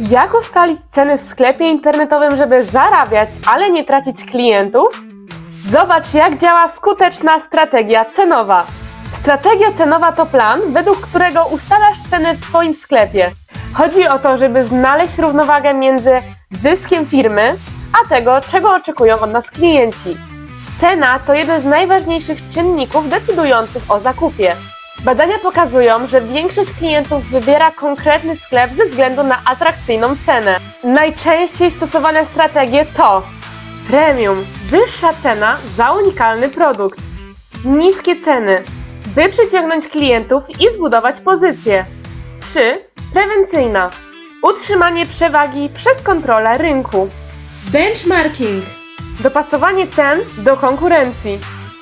Jak ustalić ceny w sklepie internetowym, żeby zarabiać, ale nie tracić klientów? Zobacz, jak działa skuteczna strategia cenowa. Strategia cenowa to plan, według którego ustalasz ceny w swoim sklepie. Chodzi o to, żeby znaleźć równowagę między zyskiem firmy, a tego, czego oczekują od nas klienci. Cena to jeden z najważniejszych czynników decydujących o zakupie. Badania pokazują, że większość klientów wybiera konkretny sklep ze względu na atrakcyjną cenę. Najczęściej stosowane strategie to premium, wyższa cena za unikalny produkt, niskie ceny, by przyciągnąć klientów i zbudować pozycję. 3. Prewencyjna, utrzymanie przewagi przez kontrolę rynku. Benchmarking, dopasowanie cen do konkurencji.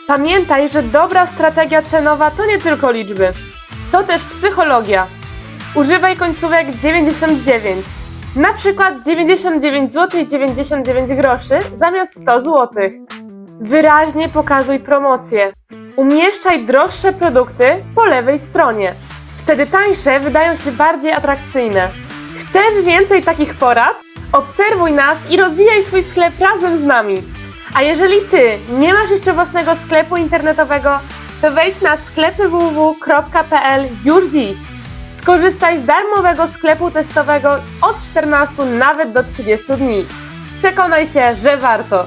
Pamiętaj, że dobra strategia cenowa to nie tylko liczby, to też psychologia. Używaj końcówek 99. Na przykład 99 zł i 99 groszy zamiast 100 zł. Wyraźnie pokazuj promocję. Umieszczaj droższe produkty po lewej stronie. Wtedy tańsze wydają się bardziej atrakcyjne. Chcesz więcej takich porad? Obserwuj nas i rozwijaj swój sklep razem z nami. A jeżeli Ty nie masz jeszcze własnego sklepu internetowego, to wejdź na sklepy www.pl już dziś. Skorzystaj z darmowego sklepu testowego od 14 nawet do 30 dni. Przekonaj się, że warto.